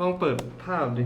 ลองเปิดภาพดิ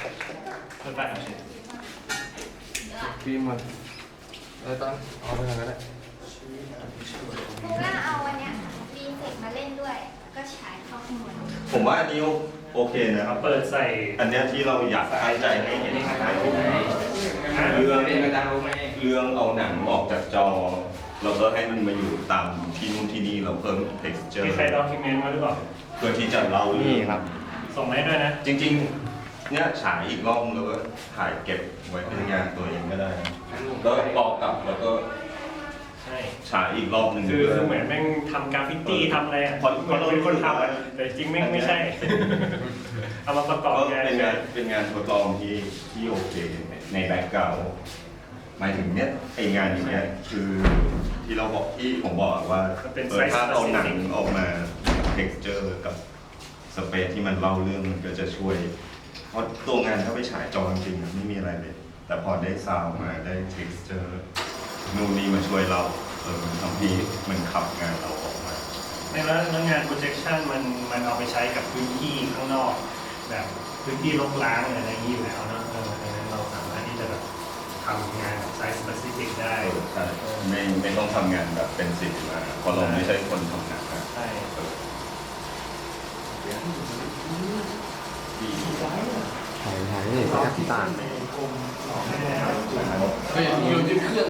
เปิดไฟหน่อยเปิดไฟหน่อยสิฟิล์มมันอะไรตั้งเอาไปไหนก็ได้ครูก็เอาวันเนี้ยดีเทคมาเล่นด้วย ก็ฉายเข้าข้างบนผมว่าอันนี้โอเคนะครับ เปิดใส่อันเนี้ยที่เราอยากตั้งใจให้เห็นถ่ายรูปเรื่องเรื่องเอาหนังออกจากจอ เราก็ให้มันมาอยู่ตามที่นู่นที่นี่เราเพิ่ม texture มีใครด็อกิเมนต์มาหรือเปล่าเพื่อที่จะเล่าเรื่อง ส่งมาให้ด้วยนะ จริงๆ เนี่ยฉายอีกรอบแล้วก็ถ่ายเก็บไว้เป็นงานตัวเองก็ได้แล้วปอกกลับแล้วก็ใช่ ฉายอีกรอบหนึ่งคือเพื่คือเหมือนแม่งทำกราฟฟิตี้ทำอะไรอะพอพอเราเป็นคนทำอะแต่จริงแม่งไม่ใช่ เอามาประกอบก็งานเป็นงานเป็นงานทดลองที่ที่โอเคในแบ็กกราวหมายถึงเนี้ยไองานอย่างเงี้ยคือที่เราบอกที่ผมบอกว่ามันเป็นเอไซอส์ถ้าเอาหนัง specific ออกมา texture กับสเปซที่มันเล่าเรื่องมันก็จะช่วย เพราะตัวงานถ้าไปฉายจอจริงๆมันไม่มีอะไรเลย แต่พอได้ซาวด์มาได้ texture นู่นนี่มาช่วยเราเออมันทำให้มันขับงานเราออกมาในแล้วแล้วงาน projection มันมันเอาไปใช้กับพื้นที่ข้างนอกแบบพื้นที่รกร้างอะไรอย่างนี้อยู่แล้วเนอะเออดังนั้นเราสามารถที่จะแบบทำงานแบบไซส์ specific ได้ใช่ไม่ไม่ต้องทำงานแบบเป็นสิบมาเพราะเราไม่ใช่คนทำหนังนะ ใช่ ถ่ายถ่ายนี่สักตาในกรมออกให้แล้วเฮ้ยอยู่ที่เครื่อง